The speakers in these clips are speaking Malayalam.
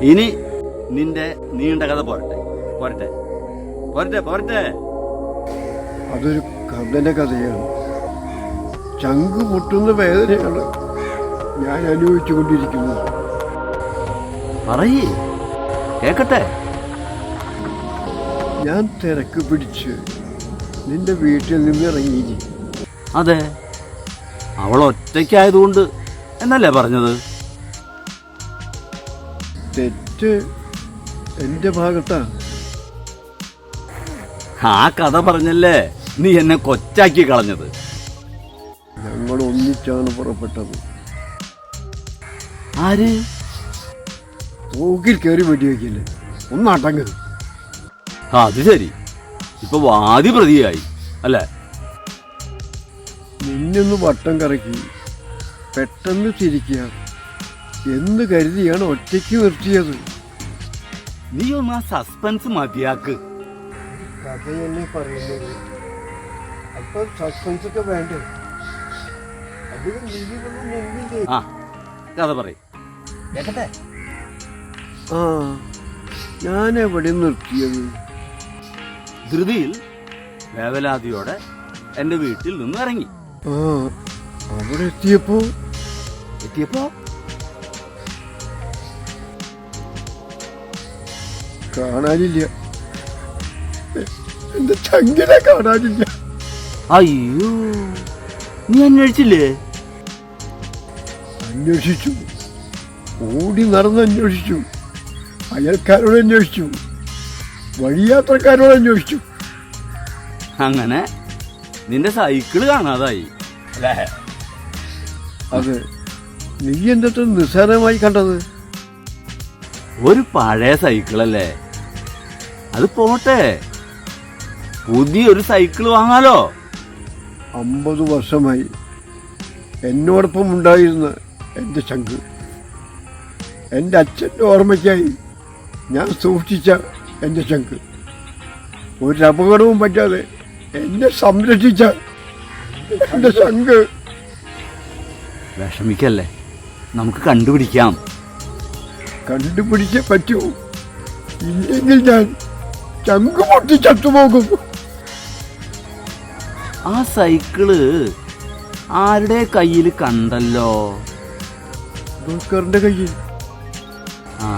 ഇനി നിന്റെ നീണ്ട കഥ പോരട്ടെ. പോരട്ടെ. പോരട്ടെ പോരട്ടെ. അതൊരു കഥന്റെ കഥയാണ്. ചങ്ക് പൊട്ടുന്ന വേദനയാണ് ഞാൻ അനുഭവിച്ചുകൊണ്ടിരിക്കുന്നത്. പറയേ. കേക്കട്ടെ. ഞാൻ തിരക്ക് പിടിച്ച് നിന്റെ വീട്ടിൽ നിന്ന് ഇറങ്ങിയിരിക്കും അതെ. അവൾ ഒറ്റയ്ക്കായതുകൊണ്ട് എന്നല്ലേ പറഞ്ഞത്? തെറ്റ് എന്റെ ഭാഗത്താ ആ കഥ പറഞ്ഞല്ലേ? നീ എന്നെ കൊച്ചാക്കി കളഞ്ഞത്. ഞങ്ങൾ ഒന്നിച്ചാണ് പുറപ്പെട്ടത്. ആര്? തോക്കിൽ കയറി വെടിവെക്കില്ലേ ഒന്ന് ആ, അത് ശരി. ഇപ്പൊ വാദി പ്രതിയായി അല്ലേ? നിന്നൊന്ന് വട്ടം കറക്കി പെട്ടെന്ന് ചിരിക്കുക. എന്ന് കരുതിയാണ് ഒറ്റയ്ക്ക് നിർത്തിയത്. നീ ഒന്ന് ആ സസ്പെൻസ് മതിയാക്ക്. കഥയല്ലേ പറയുന്നത്. അപ്പൊ സസ്പെൻസ് ഒക്കെ വേണ്ടേ? അധികം നീതികളൊന്നും നിന്നില്ലേ ആ കഥ പറയും. കേക്കട്ടെ? ആ ഞാൻ എവിടെ നിർത്തിയത്? ധൃതിയിൽ വേവലാതിയോടെ എന്റെ വീട്ടിൽ നിന്ന് ഇറങ്ങി. ആ അവിടെ എത്തിയപ്പോ? എത്തിയപ്പോ? കാണാനില്ല. എന്റെ ചങ്കിനെ കാണാനില്ല. അയ്യോ നീ അന്വേഷിച്ചില്ലേ? അന്വേഷിച്ചു. ഓടി നടന്ന് അന്വേഷിച്ചു. അയൽക്കാരോട് അന്വേഷിച്ചു. വഴിയാത്രക്കാരോട് അന്വേഷിച്ചു. അങ്ങനെ നിന്റെ സൈക്കിൾ കാണാതായി. അല്ലേ? അതെ. നീ അടുത്ത് നിസ്സാരമായി കണ്ടത്? ഒരു പഴയ സൈക്കിളല്ലേ അത് പോട്ടെ. പുതിയൊരു സൈക്കിൾ വാങ്ങാലോ. അമ്പത് വർഷമായി എന്നോടൊപ്പം ഉണ്ടായിരുന്ന എന്റെ ശംഖ്. എന്റെ അച്ഛന്റെ ഓർമ്മയ്ക്കായി ഞാൻ സൂക്ഷിച്ച എന്റെ ശംഖ്. ഒരു അപകടവും പറ്റാതെ എന്നെ സംരക്ഷിച്ച എന്റെ ശംഖ്. വിഷമിക്കല്ലേ. നമുക്ക് കണ്ടുപിടിക്കാം. കണ്ടുപിടിച്ചേ പറ്റൂ. ഇല്ലെങ്കിൽ ഞാൻ ചങ്കുപൊട്ടി ചത്തുപോകും. ആ സൈക്കിൾ ആരുടെ കയ്യിൽ കണ്ടല്ലോ? ദുൽഖറിന്റെ കയ്യിൽ. ആ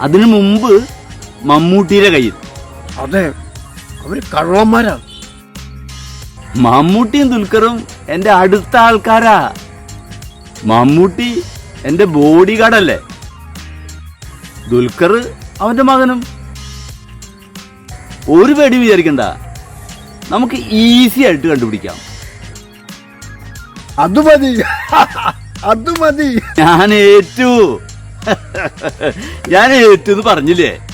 അതിനു മുമ്പ് മമ്മൂട്ടിയുടെ കയ്യിൽ. അതെ അവർ കള്ളന്മാരാ. മമ്മൂട്ടിയും ദുൽഖറും എന്റെ അടുത്ത ആൾക്കാരാ. മമ്മൂട്ടി എന്റെ ബോഡി ഗാർഡല്ലേ? ദുൽഖർ അവന്റെ മകനും. ഒരു പേടി വിചാരിക്കണ്ട. നമുക്ക് ഈസി ആയിട്ട് കണ്ടുപിടിക്കാം. അത് മതി. അത് മതി. ഞാൻ ഏറ്റു. ഞാൻ ഏറ്റു എന്ന് പറഞ്ഞില്ലേ?